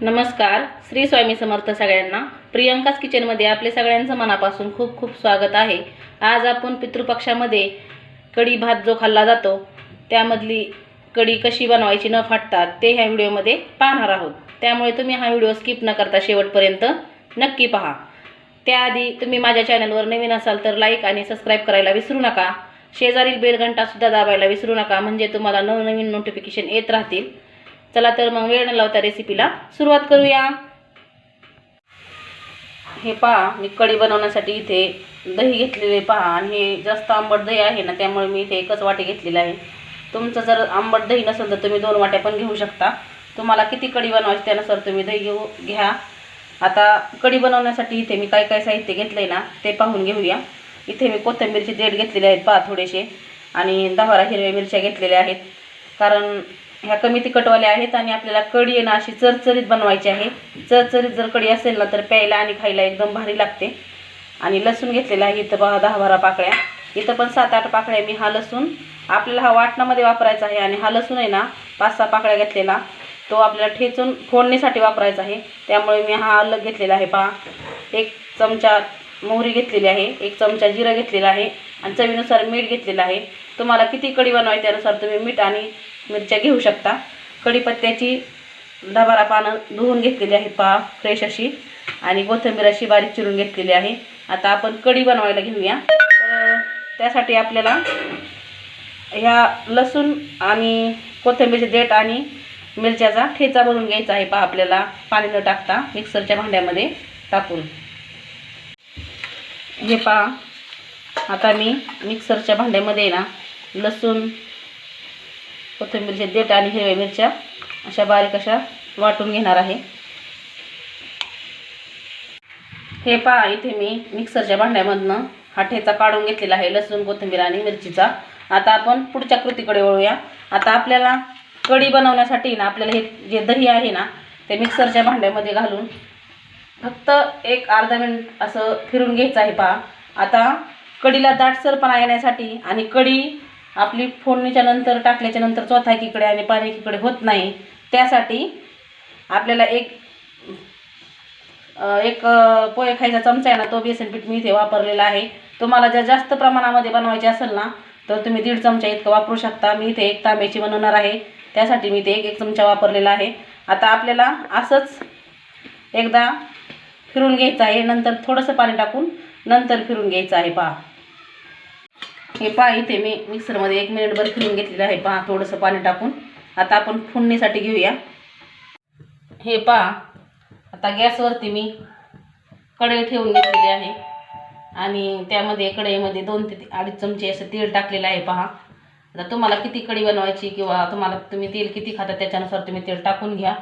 नमस्कार श्री स्वामी समर्थ सगळ्यांना. प्रियंकाच किचनमध्ये आपले सगळ्यांचं मनापासून खूप खूप स्वागत आहे. आज आपण पितृपक्षामध्ये कढी भात जो खाल्ला जातो त्यामधली कढी कशी बनवायची न फाटतात ते ह्या व्हिडिओमध्ये पाहणार आहोत. त्यामुळे तुम्ही हा व्हिडिओ स्किप न करता शेवटपर्यंत नक्की पहा. त्याआधी तुम्ही माझ्या चॅनलवर नवीन असाल तर लाईक आणि सबस्क्राईब करायला विसरू नका. शेजारील बेलघंटासुद्धा दाबायला विसरू नका म्हणजे तुम्हाला नवनवीन नोटिफिकेशन येत राहतील. चला तर मग वेळ न लावता रेसिपीला सुरुवात करूया. हे पहा मी कढी बनवण्यासाठी इथे दही घेतलेले पहा आणि हे जास्त आंबट दही आहे ना त्यामुळे मी इथे एकच वाटी घेतलेलं आहे. तुमचं जर आंबट दही नसेल तर तुम्ही दोन वाट्या पण घेऊ शकता. तुम्हाला किती कढी बनवायची त्यानुसार तुम्ही दही घेऊ घ्या. आता कढी बनवण्यासाठी इथे मी काय काय साहित्य घेतलं आहे ना ते पाहून घेऊया. इथे मी कोथिंबीरचे देठ घेतलेले आहेत पहा थोडेसे आणि दहा हिरव्या मिरच्या घेतलेल्या आहेत. कारण ह्या कमी तिखटवाल्या आहेत आणि आपल्याला कढी आहे ना अशी चरचरीत बनवायची आहे. चरचरीत जर कढी असेल ना तर प्यायला आणि खायला एकदम भारी लागते. आणि लसूण घेतलेला आहे इथं बघा दहा बारा पाकळ्या. इथं पण सात आठ पाकळ्या मी हा लसूण आपल्याला हा वाटणामध्ये वापरायचा आहे आणि हा लसूण आहे ना पाच सहा पाकळ्या घेतलेला. तो आपल्याला ठेचून फोडणीसाठी वापरायचा आहे. त्यामुळे मी हा अलग घेतलेला आहे. पहा एक चमचा मोहरी घेतलेली आहे एक चमचा जिरं घेतलेला आहे आणि चवीनुसार मीठ घेतलेलं आहे. तुम्हाला किती कढी बनवायची त्यानुसार तुम्ही मीठ आणि मिरच्या घेऊ शकता. कढीपत्त्याची दहा बारा पानं धुवून घेतलेली आहेत पहा फ्रेश अशी. आणि कोथिंबीर अशी बारीक चिरून घेतलेली आहे. आता आपण कढी बनवायला घेऊया. तर त्यासाठी आपल्याला ह्या लसूण आणि कोथिंबीरचे देठ आणि मिरच्याचा ठेचा बनवून घ्यायचा आहे पहा आपल्याला. पाणी न टाकता मिक्सरच्या भांड्यामध्ये टाकून. हे पहा. आता मी मिक्सरच्या भांड्यामध्ये ना लसूण कोथिंबीरचे देठ आणि हिरव्या मिरच्या अशा बारीक अशा वाटून घेणार आहे. हे पहा इथे मी मिक्सरच्या भांड्यामधनं हा ठेचा काढून घेतलेला आहे लसूण कोथिंबीर आणि मिरचीचा. आता आपण पुढच्या कृतीकडे वळूया. आता आपल्याला कढी बनवण्यासाठी ना आपल्याला हे जे दही आहे ना ते मिक्सरच्या भांड्यामध्ये घालून फक्त एक अर्धा मिनिट असं फिरून घ्यायचं आहे पहा. आता कढीला दाटसरपणा येण्यासाठी आणि कढी आपली फोडणीच्या नंतर टाकल्याच्या नंतर चौथा एकीकडे आणि पाणी एकीकडे होत नाही. त्यासाठी आपल्याला एक एक पोहे खायचा चमचा आहे ना तो बेसन पीठ मी इथे वापरलेला आहे. तुम्हाला जर जास्त प्रमाणामध्ये बनवायचे असेल ना तर तुम्ही दीड चमचा इतकं वापरू शकता. मी इथे एक तांब्याची बनवणार आहे. त्यासाठी मी इथे एक एक चमचा वापरलेला आहे. आता आपल्याला असंच एकदा फिरून घ्यायचं आहे. नंतर थोडंसं पाणी टाकून नंतर फिरून घ्यायचं आहे. पहा. हे पहा इथे मी मिक्सरमध्ये एक मिनिटभर फिरून घेतलेलं आहे. पहा थोडंसं पाणी टाकून. आता आपण फुडणीसाठी घेऊया. हे पहा आता गॅसवरती मी कढई ठेवून घेतलेली आहे. आणि त्यामध्ये कढईमध्ये दोन ते अडीच चमचे असं तेल टाकलेलं आहे पहा. आता तुम्हाला किती कढी बनवायची किंवा तुम्हाला तुम्ही तेल किती खाता त्याच्यानुसार तुम्ही तेल टाकून घ्या.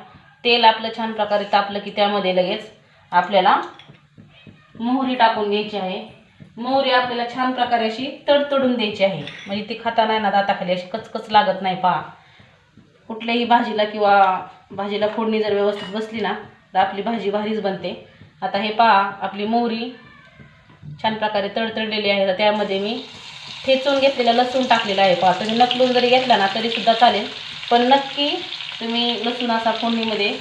तेल आपलं छान प्रकारे तापलं की त्यामध्ये लगेच आपल्याला मोहरी टाकून घ्यायची आहे. मोहरी आपल्याला छान प्रकारे अशी तडतडून द्यायची आहे. म्हणजे ती खाता नाही ना दाताखाली अशी कचकच लागत नाही पहा. कुठल्याही भाजीला किंवा भाजीला फोडणी जर व्यवस्थित बसली ना तर आपली भाजी भारीच बनते. आता हे पहा आपली मोहरी छान प्रकारे तडतडलेली आहे. तर त्यामध्ये मी ठेचून घेतलेलं लसूण टाकलेलं आहे. पहा तुम्ही नकलून जरी घेतला ना तरीसुद्धा चालेल. पण नक्की तुम्ही लसूण असा फोडणीमध्ये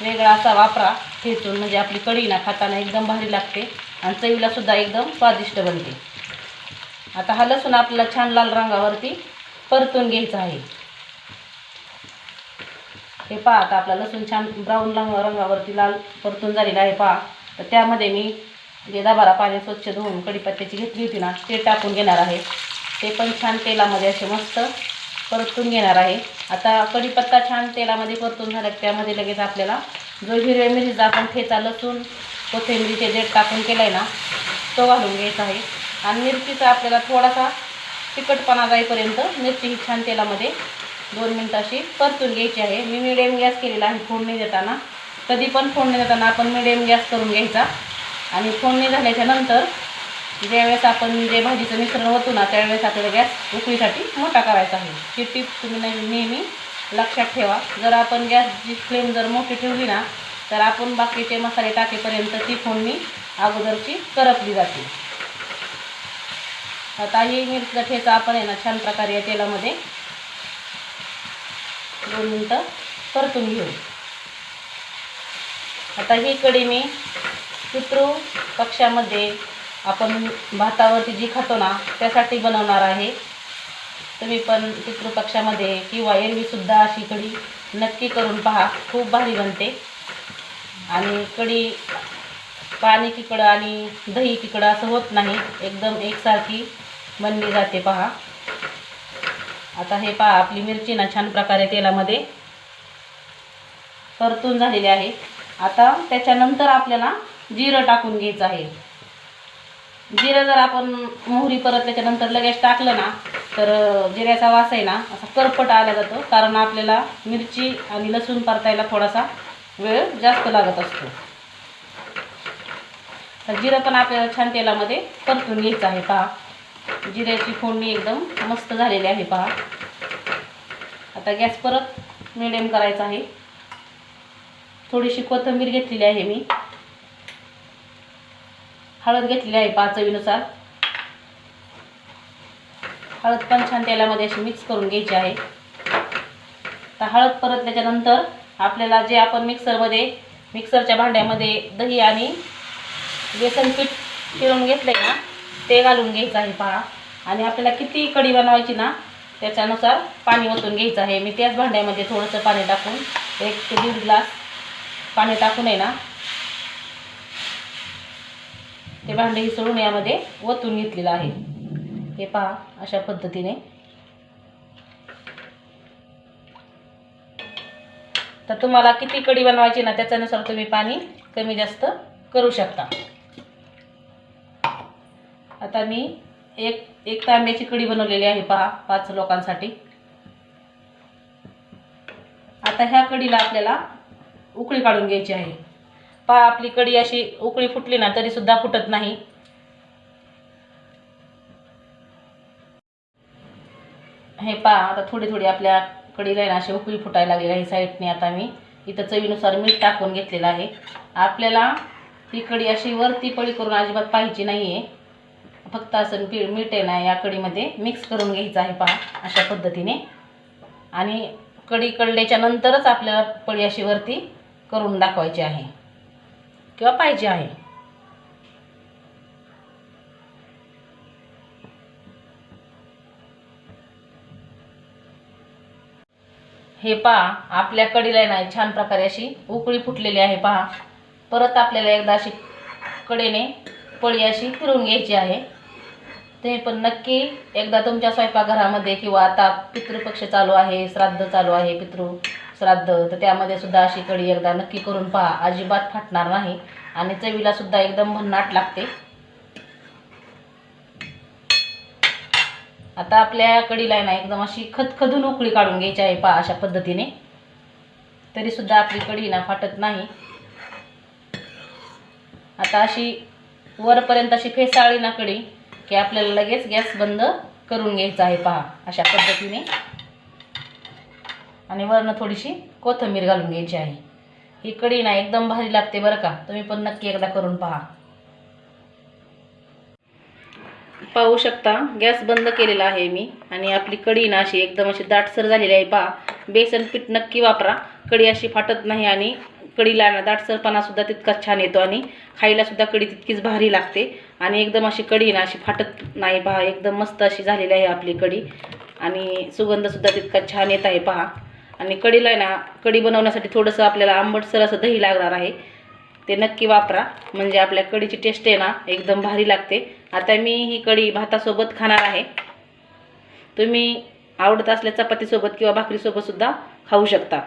वेगळा असा वापरा. ठेचून म्हणजे आपली कढी ना खाताना एकदम भारी लागते. आणि चवीला सुद्धा एकदम स्वादिष्ट बनते. आता हा लसूण आपल्याला छान लाल रंगावरती परतून घ्यायचा आहे. हे पहा आता आपला लसूण छान ब्राऊन रंग रंगावरती लाल परतून झालेला आहे पहा. तर त्यामध्ये मी जे दबारा पाणी स्वच्छ धुवून कडीपत्त्याची घेतली होती ना ते टाकून घेणार आहे. ते पण छान तेलामध्ये असे मस्त परतून घेणार आहे. आता कढीपत्ता छान तेलामध्ये परतून झाला त्यामध्ये लगेच आपल्याला जो हिरव्या मिरचीचा आपण ठेचा लसूण कोथिंबीरीचे देठ टाकून केला आहे ना तो घालून घ्यायचा आहे. आणि मिरचीचा आपल्याला थोडासा तिखटपणा जाईपर्यंत मिरची ही छान तेलामध्ये दोन मिनटं अशी परतून घ्यायची आहे. मी मिडियम गॅस केलेला आहे फोडणी देताना. कधी पण फोडणी देताना आपण मिडियम गॅस करून घ्यायचा. आणि फोडणी झाल्याच्यानंतर ज्यावेळेस आपण जे भाजीचं मिश्रण होतो ना त्यावेळेस आपल्याला गॅस उकळीसाठी मोठा करायचा आहे. ही टीप तुम्ही नेहमी नेहमी लक्षात ठेवा. जर आपण गॅसची फ्लेम जर मोठी ठेवली ना तर आपण बाकीचे मसाले टाकेपर्यंत ती फोडणी अगोदरची करपली जाते. आता ही मिरचीचा ठेचा आपण आहे ना छान प्रकारे या तेलामध्ये दोन मिनटं परतून घेऊ. आता ही कडी मी पितृ पक्षामध्ये आपण भातावरती जी खातो ना त्यासाठी बनवणार आहे. तुम्ही पण पितृपक्षामध्ये किंवा एरवीसुद्धा अशी कढी नक्की करून पहा. खूप भारी बनते. आणि कढी पाणी तिकडं आणि दही तिकडं असं होत नाही. एकदम एकसारखी बनली जाते पहा. आता हे पहा आपली मिरची ना छान प्रकारे तेलामध्ये परतून झालेली आहे. आता त्याच्यानंतर आपल्याला जिरं टाकून घ्यायचं आहे. जिरं जर आपण मोहरी परत त्याच्यानंतर लगेच टाकलं ना तर जिऱ्याचा वास आहे ना असा करपट आला जातो. कारण आपल्याला मिरची आणि लसूण परतायला थोडासा वेळ जास्त लागत असतो. जिरं पण आपल्याला छान तेलामध्ये परतून घ्यायचं आहे पहा. जिऱ्याची फोडणी एकदम मस्त झालेली आहे पहा. आता गॅस परत मिडियम करायचा आहे. थोडीशी कोथिंबीर घेतलेली आहे मी. हळद घेतलेली आहे पहा चवीनुसार. हळद पण छान तेलामध्ये अशी मिक्स करून घ्यायची आहे. तर हळद परत त्याच्यानंतर आपल्याला जे आपण मिक्सरमध्ये मिक्सरच्या भांड्यामध्ये दही आणि बेसन पीठ फिरून घेतलं आहे ना ते घालून घ्यायचं आहे पहा. आणि आपल्याला किती कढी बनवायची ना त्याच्यानुसार पाणी ओतून घ्यायचं आहे. मी त्याच भांड्यामध्ये थोडंसं पाणी टाकून एक ते दीड ग्लास पाणी टाकून आहे ना ते भांडे हिसळून यामध्ये ओतून घेतलेलं आहे. हे पहा अशा पद्धतीने तर तुम्हाला किती कढी बनवायची ना त्याच्यानुसार तुम्ही पाणी कमी जास्त करू शकता. आता मी एक एक तांब्याची कढी बनवलेली आहे पहा पाच लोकांसाठी. आता ह्या कढीला आपल्याला उकळी काढून घ्यायची आहे. पहा आपली कढी अशी उकळी फुटली ना तरी सुद्धा फुटत नाही. हे पहा आता थोडी थोडी आपल्या कढीला आहे ना अशी उकळी फुटायला लागलेली आहे साईडने. आता मी इथं चवीनुसार मीठ टाकून घेतलेलं आहे. आपल्याला ती कढी अशी वरती पळी करून अजिबात पाहिजे नाही आहे फक्त असं पी मीठ आहे ना या कढीमध्ये मिक्स करून घ्यायचं आहे पहा अशा पद्धतीने. आणि कढी कळल्याच्या नंतरच आपल्याला पळी अशी वरती करून दाखवायची आहे. किंवा पाहिजे आहे. हे पहा आपल्या कडीला नाही छान प्रकारे अशी उकळी फुटलेली आहे पहा. परत आपल्याला एकदा अशी कडेने पळी अशी फिरून घ्यायची आहे. ते पण नक्की एकदा तुमच्या स्वयंपाकघरामध्ये किंवा आता पितृपक्ष चालू आहे श्राद्ध चालू आहे पितृ श्राद्ध तर त्यामध्ये सुद्धा अशी कढी एकदा नक्की करून पहा. अजिबात फाटणार नाही. आणि चवीला सुद्धा एकदम भन्नाट लागते. आता आपल्या कडीला आहे ना एकदम अशी खदखदून उकळी काढून घ्यायची आहे पहा अशा पद्धतीने. तरीसुद्धा आपली कढी ना फाटत नाही. आता अशी वरपर्यंत अशी फेसाळी ना कढी की आपल्याला लगेच गॅस बंद करून घ्यायचा आहे पहा अशा पद्धतीने. आणि वरनं थोडीशी कोथिंबीर घालून घ्यायची आहे. ही कढी ना एकदम भारी लागते बरं का. तुम्ही पण नक्की एकदा करून पहा. पाहू शकता. गॅस बंद केलेला आहे मी. आणि आपली कढी ना अशी एकदम अशी दाटसर झालेली आहे पहा. बेसन पीठ नक्की वापरा. कढी अशी फाटत नाही आणि कढीला ना दाटसरपणासुद्धा तितकाच छान येतो आणि खायलासुद्धा कढी तितकीच भारी लागते. आणि एकदम अशी कढी ना अशी फाटत नाही पहा. एकदम मस्त अशी झालेली आहे आपली कढी. आणि सुगंधसुद्धा तितका छान येत आहे पहा. आणि कढीला आहे ना कढी बनवण्यासाठी थोडंसं आपल्याला आंबटसर असं दही लागणार आहे. ते नक्की वापरा. म्हणजे आपल्या कढीची टेस्ट आहे ना एकदम भारी लागते. आता मी ही कढी भातासोबत खाणार आहे. तुम्ही आवडत असल्या चपातीसोबत किंवा भाकरीसोबतसुद्धा खाऊ शकता.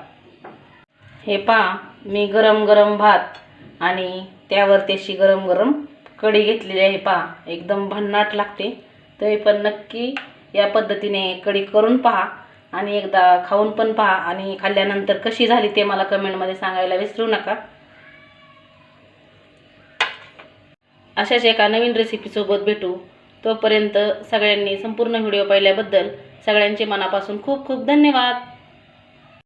हे पहा मी गरम गरम भात आणि त्यावर त्याशी गरम गरम कढी घेतलेली आहे. पहा एकदम भन्नाट लागते. तरी पण नक्की या पद्धतीने कढी करून पहा आणि एकदा खाऊन पण पहा आणि खाल्ल्यानंतर कशी झाली ते मला कमेंटमध्ये सांगायला विसरू नका. अशाच एका नवीन रेसिपीसोबत भेटू. तोपर्यंत सगळ्यांनी संपूर्ण व्हिडिओ पाहिल्याबद्दल सगळ्यांचे मनापासून खूप खूप धन्यवाद.